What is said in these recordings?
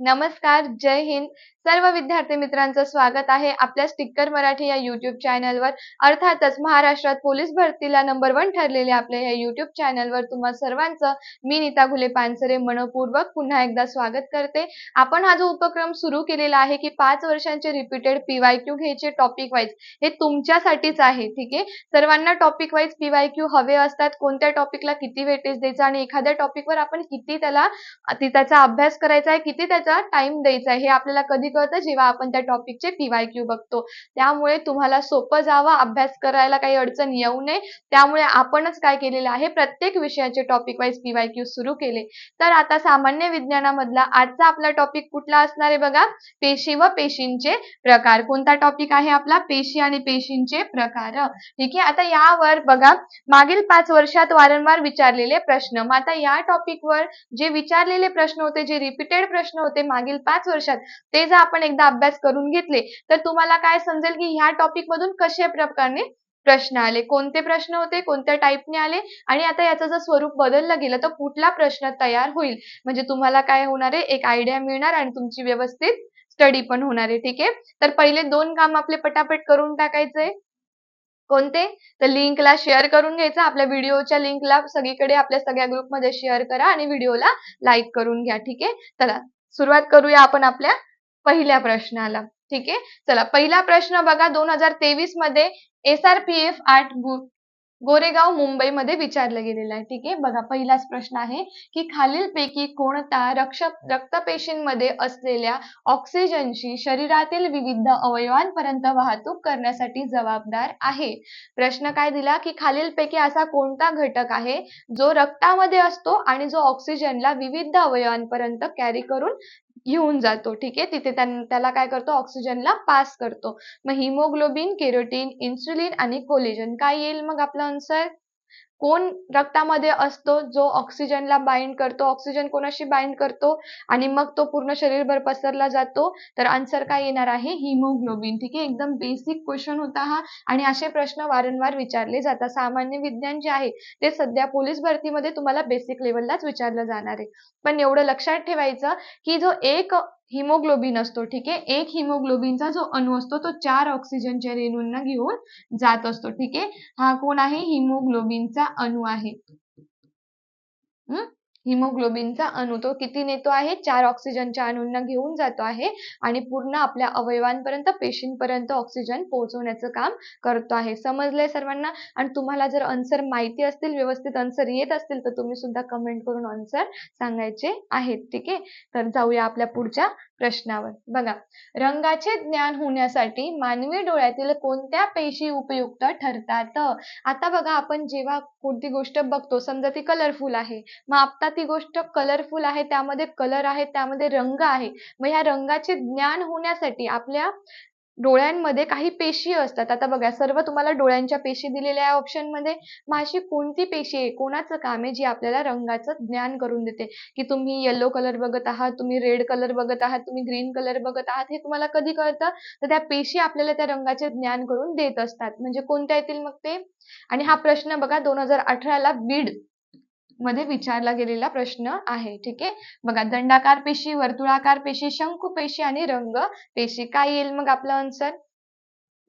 नमस्कार जय हिंद. सर्व विद्यार्थी मित्रांचं स्वागत आहे आपल्या स्टिकर मराठी या युट्यूब चॅनलवर अर्थातच महाराष्ट्रात पोलीस भरतीला नंबर वन ठरलेल्या आपल्या या युट्यूब चॅनलवर तुम्हा सर्वांचं मी नीता घुले पानसरे मनपूर्वक पुन्हा एकदा स्वागत करते. आपण हा जो उपक्रम सुरू केलेला आहे की पाच वर्षांचे रिपीटेड पीवाय क्यू घ्यायचे टॉपिक वाईज हे तुमच्यासाठीच आहे ठीक आहे? सर्वांना टॉपिक वाईज पीवाय क्यू हवे असतात कोणत्या टॉपिकला किती वेटेज द्यायचं आणि एखाद्या टॉपिकवर आपण किती त्याला त्याचा अभ्यास करायचा आहे किती त्याचा टाइम द्यायचा आहे. हे आपल्याला कधी कळतं? जेव्हा आपण त्या टॉपिकचे पीवाय क्यू बघतो. त्यामुळे तुम्हाला सोपं जावं. अभ्यास करायला काही अडचण येऊ नये. त्यामुळे आपणच काय केलेलं आहे? प्रत्येक विषयाचे टॉपिक वाईज पीवाय क्यू सुरू केले. तर आता सामान्य विज्ञानामधला आजचा आपला टॉपिक कुठला असणार आहे बघा? पेशी व पेशींचे प्रकार. कोणता टॉपिक आहे आपला? पेशी आणि पेशींचे प्रकार. ठीक आहे? आता यावर बघा. मागील पाच वर्षात वारंवार विचारलेले प्रश्न. मग आता या टॉपिकवर जे विचारलेले प्रश्न होते जे रिपीटेड प्रश्न होते मागील पाच वर्षात. ते जर आपण एकदा अभ्यास करून घेतले तर तुम्हाला काय समजेल की ह्या टॉपिक मधून कशा प्रकारे प्रश्न आले? कोणते प्रश्न होते? कोणत्या टाईपने आले? आणि आता याचं जर स्वरूप बदललं गेलं तर कुठला प्रश्न तयार होईल? म्हणजे तुम्हाला काय होणार आहे? एक आयडिया मिळणार आणि तुमची व्यवस्थित स्टडी पण होणार आहे ठीक आहे? तर पहिले दोन काम आपले पटापट करून टाकायचे. कोणते? तर लिंकला शेअर करून घ्यायचं. आपल्या व्हिडिओच्या लिंकला सगळीकडे आपल्या सगळ्या ग्रुपमध्ये शेअर करा आणि व्हिडिओला लाईक करून घ्या ठीक आहे? चला. सुरुवात करूया आपण आपल्या पहिल्या प्रश्नाला. ठीक आहे? चला पहिला प्रश्न बघा दोन हजार तेवीसमध्ये एस आर पी एफ आठ गोरेगाव मुंबईमध्ये विचारलं गेलेलं आहे. ठीक आहे बघा पहिलाच प्रश्न आहे की खालीलपैकी कोणता रक्ष रक्तपेशींमध्ये असलेल्या ऑक्सिजनची शरीरातील विविध अवयवांपर्यंत वाहतूक करण्यासाठी जबाबदार आहे? प्रश्न काय दिला की खालीलपैकी असा कोणता घटक आहे जो रक्तामध्ये असतो आणि जो ऑक्सिजनला विविध अवयवांपर्यंत कॅरी करून घेऊन जातो. ठीक आहे? तिथे त्याला काय करतो? ऑक्सिजनला पास करतो. मग हिमोग्लोबिन केरोटीन इन्सुलिन आणि कोलेजन. काय येईल मग आपला आन्सर कोण रक्तामध्ये असतो जो ऑक्सिजनला बाइंड करतो ऑक्सिजन कोणाशी बाइंड करतो आणि मग तो पूर्ण शरीरभर पसरला जातो तर आन्सर काय येणार आहे? हिमोग्लोबिन ठीक आहे? एकदम बेसिक क्वेश्चन होता हा. आणि असे प्रश्न वारंवार विचारले जातात. सामान्य विज्ञान जे आहे ते सध्या पोलीस भरतीमध्ये तुम्हाला बेसिक लेवललाच विचारलं जाणार आहे. पण एवढं लक्षात ठेवायचं की जो एक हिमोग्लोबिन असतो ठीक आहे? एक हिमोग्लोबिनचा जो अणू असतो तो चार ऑक्सिजनच्या रेणूंना घेऊन जात असतो ठीक आहे? हा कोण आहे? हिमोग्लोबिनचा अणू आहे. हिमोग्लोबिनचा अणू तो किती नेतो आहे? चार ऑक्सिजनच्या अणूंना घेऊन जातो आहे आणि पूर्ण आपल्या अवयवांपर्यंत पेशींपर्यंत ऑक्सिजन पोहोचवण्याचं काम करतो आहे. समजलंय सर्वांना? आणि तुम्हाला जर आन्सर माहिती असतील व्यवस्थित आन्सर येत असतील तर तुम्ही सुद्धा कमेंट करून आन्सर सांगायचे आहेत. ठीक आहे? तर जाऊया आपल्या पुढच्या प्रश्नावर. बघा रंगाचे ज्ञान होण्यासाठी मानवी डोळ्यातील कोणत्या पेशी उपयुक्त ठरतात? आता बघा आपण जेव्हा कोणती गोष्ट बघतो समजा ती कलरफुल आहे मग आता ती गोष्ट कलरफुल आहे त्यामध्ये कलर आहे त्यामध्ये रंग आहे. मग ह्या रंगाचे ज्ञान होण्यासाठी आपल्या डोळ्यांमध्ये काही पेशी असतात. आता बघा सर्व तुम्हाला डोळ्यांच्या पेशी दिलेल्या आहे ऑप्शनमध्ये. मग अशी कोणती पेशी आहे? कोणाचं काम आहे जी आपल्याला रंगाचं ज्ञान करून देते? की तुम्ही येलो कलर बघत आहात तुम्ही रेड कलर बघत आहात तुम्ही ग्रीन कलर बघत आहात हे तुम्हाला कधी कळतं? तर त्या पेशी आपल्याला त्या रंगाचे ज्ञान करून देत असतात. म्हणजे कोणत्या येतील मग ते? आणि हा प्रश्न बघा दोन हजार अठराला बीड मध्ये विचारला गेलेला प्रश्न आहे. ठीक आहे? बघा दंडाकार पेशी वर्तुळाकार पेशी शंकू पेशी आणि रंग पेशी. काय येईल मग आपला आन्सर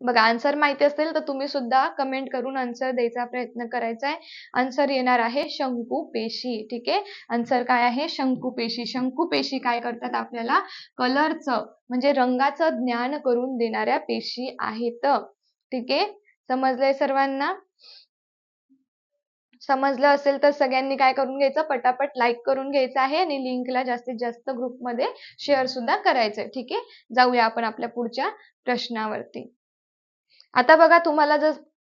बघा आन्सर माहिती असेल तर तुम्ही सुद्धा कमेंट करून आन्सर द्यायचा प्रयत्न करायचा आहे आन्सर येणार आहे शंकू पेशी. ठीक आहे? आन्सर काय आहे? शंकू पेशी. शंकू पेशी काय करतात आपल्याला? कलरचं म्हणजे रंगाचं ज्ञान करून देणाऱ्या पेशी आहेत. ठीक आहे? समजलंय सर्वांना? समजलं असेल तर सगळ्यांनी काय करून घ्यायचं? पटापट लाईक करून घ्यायचं आहे आणि लिंकला जास्तीत जास्त ग्रुपमध्ये शेअर सुद्धा करायचंय. ठीक आहे? जाऊया आपण आपल्या पुढच्या प्रश्नावरती. आता बघा तुम्हाला जर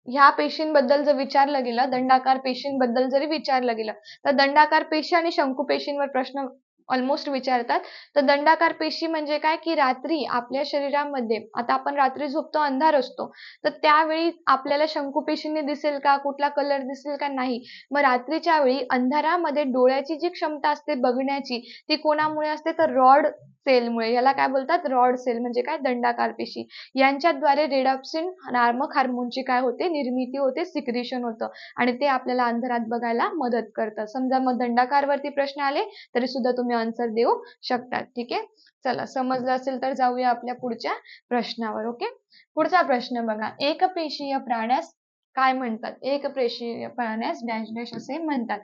ह्या पेशींबद्दल जर विचारलं गेलं दंडाकार पेशींबद्दल जरी विचारलं गेलं तर दंडाकार पेशी आणि शंकू पेशींवर प्रश्न ऑलमोस्ट विचारतात. तर दंडाकार पेशी म्हणजे काय? की रात्री आपल्या शरीरामध्ये आता आपण रात्री झोपतो अंधार असतो. तर त्यावेळी आपल्याला शंकुपेशींनी दिसेल का? कुठला कलर दिसेल का? नाही. मग रात्रीच्या वेळी अंधारामध्ये डोळ्याची जी क्षमता असते बघण्याची ती कोणामुळे असते? तर रॉड सेलमुळे. याला काय बोलतात? रॉड सेल म्हणजे काय? दंडाकार पेशी. यांच्याद्वारे रेडॉप्सिन नार्मक हार्मोनची काय होते? निर्मिती होते सिक्रिशन होतं. आणि ते आपल्याला अंधारात बघायला मदत करतं. समजा मग दंडाकारवरती प्रश्न आले तरी सुद्धा तुम्ही आन्सर देऊ शकतात. ठीक आहे? चला समजलं असेल तर जाऊया आपल्या पुढच्या प्रश्नावर ओके? पुढचा प्रश्न बघा. एकपेशीय प्राण्यास काय म्हणतात? एकपेशीय प्राण्यास डॅश डॅश असे म्हणतात.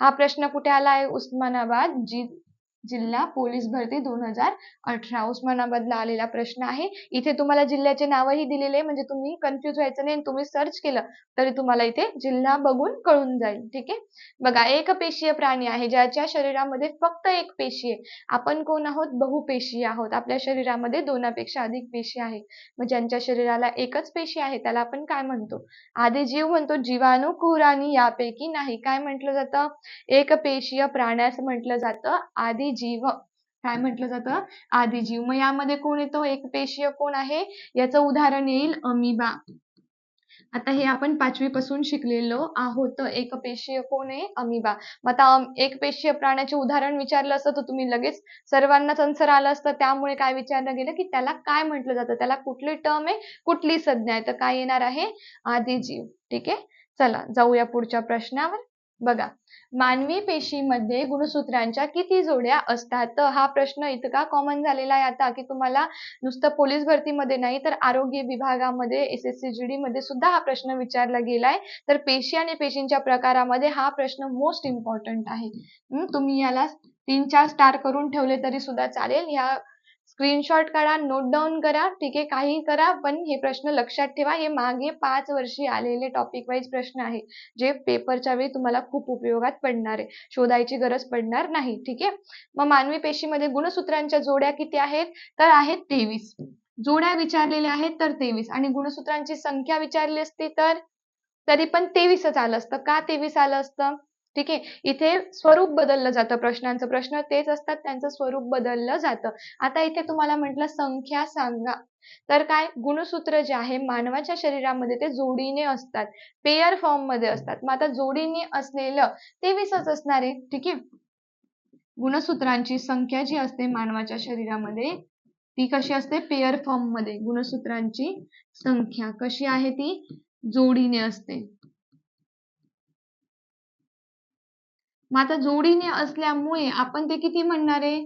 हा प्रश्न कुठे आला आहे उस्मानाबाद जी जिल्हा पोलीस भरती दोन हजार अठरा. उस्मानाबादला आलेला प्रश्न आहे. इथे तुम्हाला जिल्ह्याचे नावही दिलेले म्हणजे तुम्ही कन्फ्युज व्हायचं नाही तुम्ही सर्च केलं तरी तुम्हाला इथे जिल्हा बघून कळून जाईल. ठीक आहे? बघा एक पेशीय प्राणी आहे ज्याच्या शरीरामध्ये फक्त एक पेशी आहे. आपण कोण आहोत? बहुपेशीय आहोत. आपल्या शरीरामध्ये दोनापेक्षा अधिक पेशी आहे मग ज्यांच्या शरीराला एकच पेशी आहे त्याला आपण काय म्हणतो? आधी जीव म्हणतो जीवाणू कुराणी यापैकी नाही. काय म्हटलं जातं? एकपेशीय प्राण्यास म्हटलं जातं. आधी जीव. काय म्हटलं जातं? आदिजीव मग यामध्ये कोण येतो? एकपेशीय कोण आहे? याचं उदाहरण येईल अमिबा. आता हे आपण पाचवी पासून शिकलेलो आहोत. एकपेशीय कोण आहे? अमिबा. मग आता एकपेशीय प्राण्याचे उदाहरण विचारलं असतं तर तुम्ही लगेच सर्वांनाच आन्सर आलं असतं. त्यामुळे काय विचारलं गेलं? की त्याला काय म्हटलं जातं? त्याला कुठली टर्म आहे? कुठली संज्ञा आहे? तर काय येणार आहे? आदिजीव ठीक आहे? चला जाऊया पुढच्या प्रश्नावर. बघा मानवी पेशीमध्ये गुणसूत्रांच्या किती जोड्या असतात? हा प्रश्न इतका कॉमन झालेला आहे आता की तुम्हाला नुसतं पोलीस भरतीमध्ये नाही तर आरोग्य विभागामध्ये S S C G D मध्ये सुद्धा हा प्रश्न विचारला गेलाय. तर पेशी आणि पेशींच्या प्रकारामध्ये हा प्रश्न मोस्ट इम्पॉर्टंट आहे. तुम्ही याला तीन चार स्टार करून ठेवले तरी सुद्धा चालेल. ह्या स्क्रीनशॉट काढा नोट डाऊन करा ठीक आहे काही करा पण हे प्रश्न लक्षात ठेवा. हे मागे पाच वर्षी आलेले टॉपिक वाईज प्रश्न आहे जे पेपरच्या वेळी तुम्हाला खूप उपयोगात पडणार आहे. शोधायची गरज पडणार नाही ठीक आहे? मग मानवी पेशीमध्ये गुणसूत्रांच्या जोड्या किती आहेत? तर आहेत तेवीस. जोड्या विचारलेल्या आहेत तर तेवीस. आणि गुणसूत्रांची संख्या विचारली असती तर? तरी पण तेवीसच आलं असतं. का तेवीस आलं असतं? ठीक आहे? इथे स्वरूप बदललं जातं. प्रश्नांचं प्रश्न तेच असतात त्यांचं स्वरूप बदललं जातं. आता इथे तुम्हाला म्हटलं संख्या सांगा. तर काय? गुणसूत्र जे आहे मानवाच्या शरीरामध्ये ते जोडीने असतात. पेयर फॉर्ममध्ये असतात. मग आता जोडीने असलेलं तेवीसच असणार आहे. ठीक आहे? गुणसूत्रांची संख्या जी असते मानवाच्या शरीरामध्ये ती कशी असते? पेयर फॉर्ममध्ये. गुणसूत्रांची संख्या कशी आहे ती? जोडीने असते. मग आता जोडीने असल्यामुळे आपण ते किती म्हणणार आहे?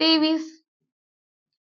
तेवीस.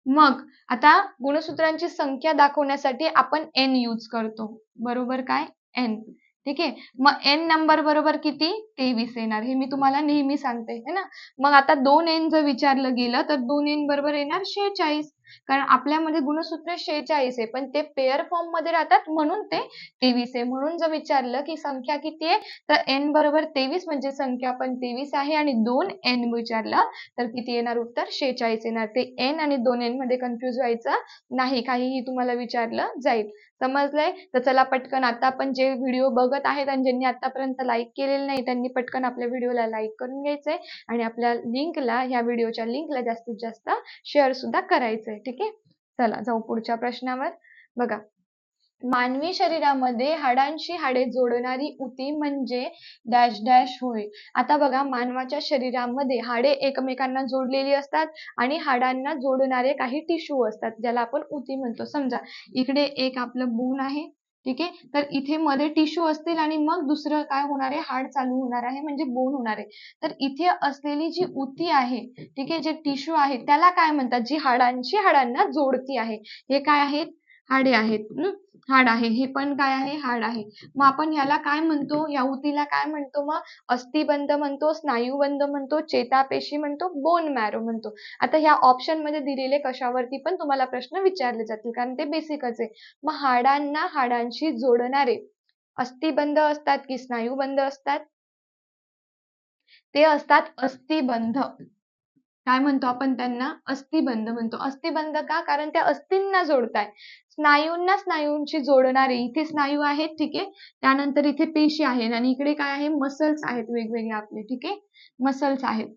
मग आता गुणसूत्रांची संख्या दाखवण्यासाठी आपण एन यूज करतो. बरोबर काय? एन ठीक आहे? मग एन नंबर बरोबर किती? तेवीस येणार. हे मी तुम्हाला नेहमी सांगते है ना? मग आता दोन एन जर विचारलं गेलं तर दोन एन बरोबर येणार शेहेचाळीस. कारण आपल्यामध्ये गुणसूत्र शेहेचाळीस आहे. पण ते पेअर फॉर्ममध्ये राहतात म्हणून ते तेवीस आहे. म्हणून जर विचारलं की संख्या किती आहे तर एन बरोबर तेवीस म्हणजे संख्या पण तेवीस आहे आणि दोन एन विचारलं तर किती येणार उत्तर? शेहेचाळीस येणार. ते एन आणि दोन एनमध्ये कन्फ्युज व्हायचं नाही. काहीही तुम्हाला विचारलं जाईल. समजलंय? तर चला पटकन आता आपण जे व्हिडिओ बघत आहेत आणि ज्यांनी आतापर्यंत लाईक केलेले नाही त्यांनी पटकन आपल्या व्हिडिओला लाईक करून घ्यायचंय आणि आपल्या लिंकला ह्या व्हिडिओच्या लिंकला जास्तीत जास्त शेअर सुद्धा करायचंय. ठीक आहे? चला जाऊ पुढच्या प्रश्नावर. बघा. मानवी शरीरामध्ये हाडांशी हाडे जोडणारी उती म्हणजे डॅश डॅश होय. आता बघा मानवाच्या शरीरामध्ये हाडे एकमेकांना जोडलेली असतात आणि हाडांना जोडणारे काही टिश्यू असतात ज्याला आपण उती म्हणतो. समजा इकडे एक आपलं बोन आहे. ठीक आहे? तर इथे मध्ये टिश्यू असतील आणि मग दुसरं काय होणार आहे? हाड चालू होणार आहे म्हणजे बोन होणार आहे. तर इथे असलेली जी उती आहे ठीक आहे जे टिश्यू आहे त्याला काय म्हणतात? जी हाडांची हाडांना जोडती आहे. हे काय आहेत? हाडे आहेत हाड आहे. हे पण काय आहे? हाड आहे. मग आपण याला काय म्हणतो? या उतीला काय म्हणतो? मग अस्थिबंध म्हणतो स्नायूबंध म्हणतो चेतापेशी म्हणतो बोन मॅरो म्हणतो. आता ह्या ऑप्शनमध्ये दिलेले कशावरती पण तुम्हाला प्रश्न विचारले जातील कारण ते बेसिकच आहे. मग हाडांना हाडांशी जोडणारे अस्थिबंध असतात की स्नायूबंध असतात? ते असतात अस्थिबंध. काय म्हणतो आपण त्यांना? अस्थिबंध म्हणतो. अस्थिबंध का? कारण त्या अस्थींना जोडताय. स्नायूंना स्नायूंशी जोडणारे. इथे स्नायू आहेत ठीक आहे. त्यानंतर इथे पेशी आहेत आणि इकडे काय आहे? मसल्स आहेत वेगवेगळे आपले ठीक आहे. मसल्स आहेत.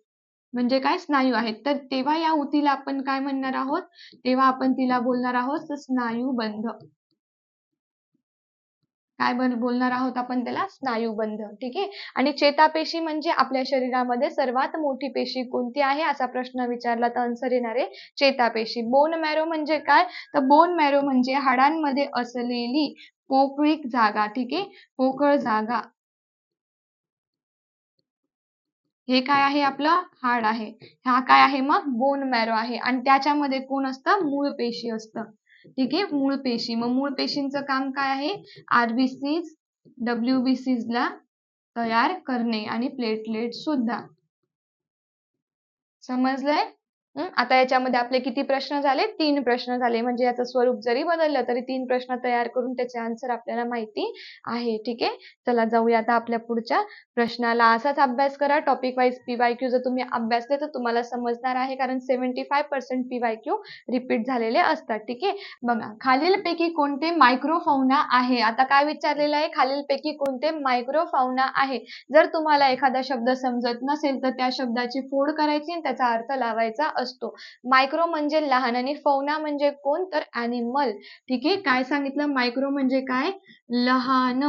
म्हणजे काय? स्नायू आहेत. तर तेव्हा या उतीला आपण काय म्हणणार आहोत? तेव्हा आपण तिला बोलणार आहोत स्नायूबंध. काय बोलणार आहोत आपण त्याला? स्नायूबंध ठीक आहे? आणि चेतापेशी म्हणजे आपल्या शरीरामध्ये सर्वात मोठी पेशी कोणती आहे? असा प्रश्न विचारला तर आन्सर येणार आहे चेतापेशी. बोन मॅरो म्हणजे काय? तर बोन मॅरो म्हणजे हाडांमध्ये असलेली पोकळी जागा ठीक आहे? पोकळ जागा. हे काय आहे आपलं? हाड आहे. हा काय आहे मग? बोन मॅरो आहे. आणि त्याच्यामध्ये कोण असतं? मूळ पेशी असतं. ठीक आहे? मूळ पेशी. मग मूळ पेशींचं काम काय आहे? आरबीसीज डब्ल्यूबीसीज ला तयार करणे आणि प्लेटलेट सुद्धा. समजलंय? आता याच्यामध्ये आपले किती प्रश्न झाले? तीन प्रश्न झाले. म्हणजे याचं स्वरूप जरी बदललं तरी तीन प्रश्न तयार करून त्याचे आन्सर आपल्याला माहिती आहे. ठीक आहे? चला जाऊया आता आपल्या पुढच्या प्रश्नाला. असाच अभ्यास करा. टॉपिक वाईज पीवाय क्यू जर तुम्ही अभ्यासले तर तुम्हाला समजणार आहे. कारण seventy five percent PY Q repeat झालेले असतात. ठीक आहे? बघा खालीलपैकी कोणते मायक्रोफाउना आहे? आता काय विचारलेलं आहे? खालीलपैकी कोणते मायक्रोफाउना आहे? जर तुम्हाला एखादा शब्द समजत नसेल तर त्या शब्दाची फोड करायची आणि त्याचा अर्थ लावायचा असतो. मायक्रो म्हणजे लहान आणि फौना म्हणजे कोण? तर अॅनिमल ठीक आहे? काय सांगितलं? मायक्रो म्हणजे काय? लहान.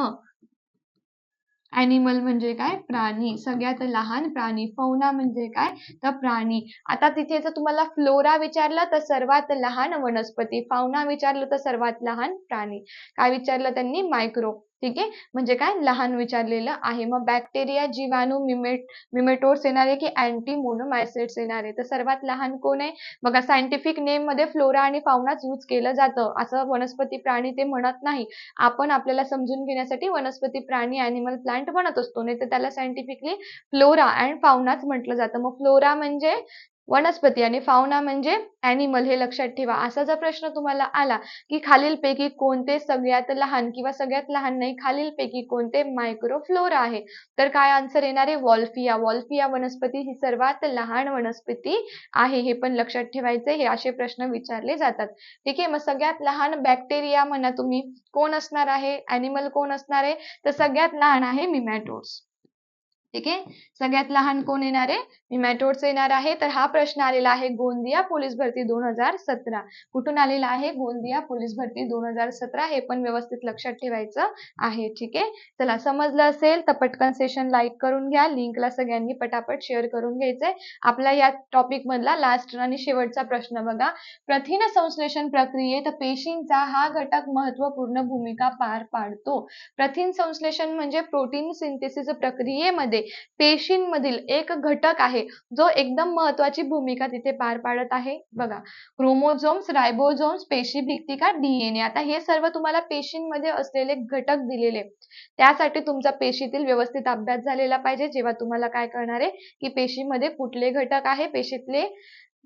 अॅनिमल म्हणजे काय? प्राणी. सगळ्यात लहान प्राणी. फौना म्हणजे काय? तर प्राणी. आता तिथे जर तुम्हाला फ्लोरा विचारलं तर सर्वात लहान वनस्पती. फौना विचारलं तर सर्वात लहान प्राणी. काय विचारलं त्यांनी? मायक्रो ठीक आहे? म्हणजे काय? लहान विचारलेलं आहे. मग बॅक्टेरिया जीवाणू मिमेट मिमेटोड्स येणारे की अँटी मोनोमायसेट्स येणारे? तर सर्वात लहान कोण आहे? बघा सायंटिफिक नेममध्ये फ्लोरा आणि फावनाच यूज केलं जातं. असं वनस्पती प्राणी ते म्हणत नाही. आपण आपल्याला समजून घेण्यासाठी वनस्पती प्राणी अॅनिमल प्लांट म्हणत असतो. नाही तर त्याला सायंटिफिकली फ्लोरा अँड फावनाच म्हटलं जातं. मग फ्लोरा म्हणजे वनस्पती आणि फावना म्हणजे अॅनिमल हे लक्षात ठेवा. असा जर प्रश्न तुम्हाला आला की खालीलपैकी कोणते सगळ्यात लहान किंवा सगळ्यात लहान नाही खालीलपैकी कोणते मायक्रोफ्लोरा आहे तर काय आन्सर येणार आहे? वॉल्फिया वॉल्फिया वनस्पती ही सर्वात लहान वनस्पती आहे हे पण लक्षात ठेवायचे हे असे प्रश्न विचारले जातात. ठीक आहे मग सगळ्यात लहान बॅक्टेरिया म्हणा तुम्ही कोण असणार आहे? अॅनिमल कोण असणार आहे? तर सगळ्यात लहान आहे मिमॅटोड्स ठीक आहे? सगळ्यात लहान कोण येणार आहे? निमॅटोड्स येणार आहे. तर हा प्रश्न आलेला आहे गोंदिया पोलीस भरती दोन हजार सतरा. कुठून आलेला आहे? गोंदिया पोलीस भरती दोन हजार सतरा. हे पण व्यवस्थित लक्षात ठेवायचं आहे. ठीक आहे? चला समजलं असेल तर पटकन सेशन लाईक करून घ्या. लिंकला सगळ्यांनी पटापट शेअर करून घ्यायचंय. आपला या टॉपिक मधला लास्ट आणि शेवटचा प्रश्न बघा. प्रथिन संश्लेषण प्रक्रियेत पेशींचा हा घटक महत्त्वपूर्ण भूमिका पार पाडतो. प्रथिन संश्लेषण म्हणजे प्रोटीन सिंथेसिस प्रक्रियेमध्ये पेशींमधील एक घटक आहे जो एकदम महत्वाची भूमिका तिथे पार पाडत आहे. बघा क्रोमोझोम्स रायबोझोम्स पेशी भिक्तिका डीएनए आता हे सर्व तुम्हाला पेशींमध्ये असलेले घटक दिलेले. त्यासाठी तुमचा पेशीतील व्यवस्थित अभ्यास झालेला पाहिजे. जेव्हा तुम्हाला काय करणार आहे की पेशीमध्ये कुठले घटक आहे पेशीतले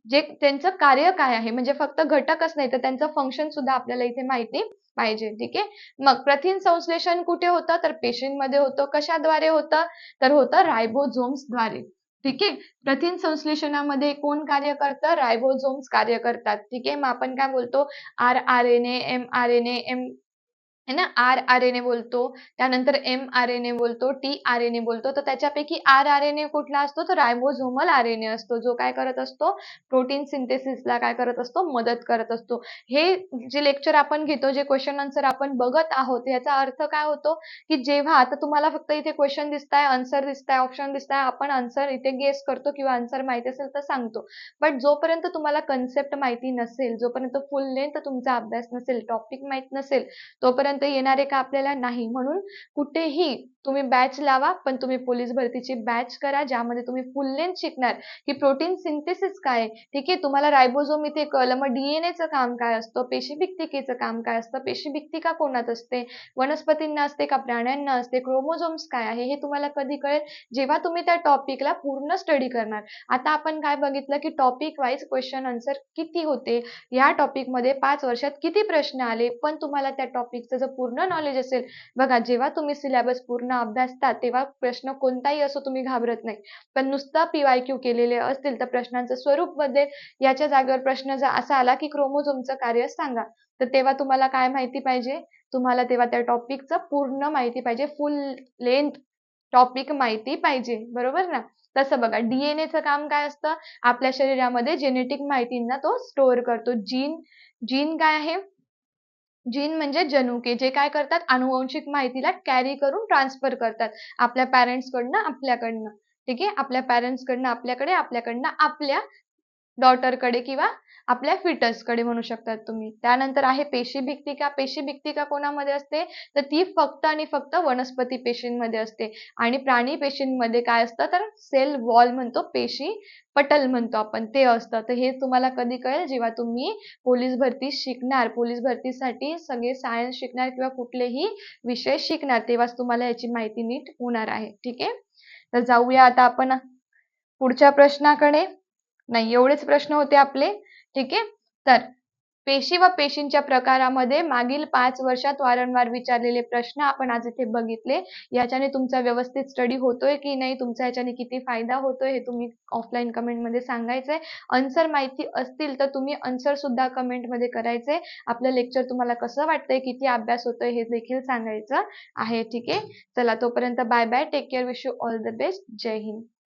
जे त्यांचं कार्य काय आहे? म्हणजे फक्त घटकच नाही तर त्यांचं फंक्शन सुद्धा आपल्याला इथे माहिती पाहिजे ठीक आहे? मग प्रथिन संश्लेषण कुठे होतं? तर पेशींमध्ये होतं. कशाद्वारे होतं? तर होतं रायबोझोम्सद्वारे ठीक आहे? प्रथिन संश्लेषणामध्ये कोण कार्य करतं? रायबोझोम्स कार्य करतात ठीक आहे? मग आपण काय बोलतो? R R N A M R N A M है ना? आर आर एन ए बोलतो. त्यानंतर एम आर एन ए बोलतो. टी आर एन ए बोलतो. तर त्याच्यापैकी आर आर एन ए कुठला असतो? तर रायबोझोमल आर एन ए असतो. जो काय करत असतो? प्रोटीन सिंथेसिसला काय करत असतो? मदत करत असतो. हे जे लेक्चर आपण घेतो जे क्वेश्चन आन्सर आपण बघत आहोत याचा अर्थ काय होतो? की जेव्हा आता तुम्हाला फक्त इथे क्वेश्चन दिसताय आन्सर दिसताय ऑप्शन दिसताय आपण आन्सर इथे गेस करतो किंवा आन्सर माहिती असेल तर सांगतो. बट जोपर्यंत तुम्हाला कन्सेप्ट माहिती नसेल जोपर्यंत फुल लेंथ तुमचा अभ्यास नसेल टॉपिक माहीत नसेल तोपर्यंत पर्यंत येणार आहे का आपल्याला नाही? म्हणून कुठेही तुम्ही बॅच लावा पण तुम्ही पोलीस भरतीची बॅच करा ज्यामध्ये तुम्ही फुल लेंथ शिकणार. की प्रोटीन सिंथेसिस काय ठीक आहे तुम्हाला रायबोझोम इथे कळलं. मग डीएनएचं काम काय असतं? पेशीभिक्तिकेचं काम काय असतं? पेशीभिक्तिका कोणात असते? वनस्पतींना असते का? प्राण्यांना असते? क्रोमोझोम्स काय आहे? हे तुम्हाला कधी कळेल? जेव्हा तुम्ही त्या टॉपिकला पूर्ण स्टडी करणार. आता आपण काय बघितलं की टॉपिक वाईज क्वेश्चन आन्सर किती होते? या टॉपिकमध्ये पाच वर्षात किती प्रश्न आले? पण तुम्हाला त्या टॉपिकचं जर पूर्ण नॉलेज असेल. बघा जेव्हा तुम्ही सिलेबस पूर्ण अभ्यासता तेव्हा प्रश्न कोणताही असो तुम्ही घाबरत नाही. पण नुसता पीवाय क्यू केलेले असतील तर प्रश्नांचं स्वरूप बदलेल. याच्या जागेवर प्रश्न जर असा आला की क्रोमोझोमचं कार्य सांगा तर तेव्हा तुम्हाला काय माहिती पाहिजे? तुम्हाला तेव्हा त्या टॉपिकचं पूर्ण माहिती पाहिजे. फुल लेंथ टॉपिक माहिती पाहिजे. बरोबर ना? तसं बघा डीएनएचं काम काय असतं? आपल्या शरीरामध्ये जेनेटिक माहितींना तो स्टोअर करतो. जीन जीन काय आहे? जीन म्हणजे जनुके जे काय करतात अनुवंशिक माहितीला कॅरी करून ट्रान्सफर करतात. आपल्या पॅरेंट्सकडनं आपल्याकडनं. ठीक आहे? आपल्या पॅरेंट्सकडनं आपल्याकडे आपल्याकडनं आपल्या डॉटरकडे किंवा आपल्या फिटसकडे म्हणू शकतात तुम्ही. त्यानंतर आहे पेशी भिक्तिका. पेशी भिक्तिका कोणामध्ये असते? तर ती फक्त आणि फक्त वनस्पती पेशींमध्ये असते. आणि प्राणी पेशींमध्ये काय असतं? तर सेल वॉल म्हणतो पेशी पटल म्हणतो आपण ते असतं. तर हे तुम्हाला कधी कळेल? जेव्हा तुम्ही पोलीस भरती शिकणार पोलीस भरतीसाठी सगळे सायन्स शिकणार किंवा कुठलेही विषय शिकणार तेव्हाच तुम्हाला याची माहिती नीट होणार आहे. ठीक आहे? तर जाऊया आता आपण पुढच्या प्रश्नाकडे. नाही एवढेच प्रश्न होते आपले. ठीक आहे? तर पेशी व पेशींच्या प्रकारामध्ये मागील पाच वर्षात वारंवार विचारलेले प्रश्न आपण आज इथे बघितले. याच्याने तुमचा व्यवस्थित स्टडी होतोय की नाही? तुमचा याच्याने किती फायदा होतोय हे तुम्ही ऑफलाईन कमेंटमध्ये सांगायचंय. आन्सर माहिती असतील तर तुम्ही आन्सर सुद्धा कमेंटमध्ये करायचे आपलं लेक्चर तुम्हाला कसं वाटतंय? किती अभ्यास होतोय? हे देखील सांगायचं आहे. ठीक आहे? चला तोपर्यंत bye bye take care wish you all the best Jai Hind.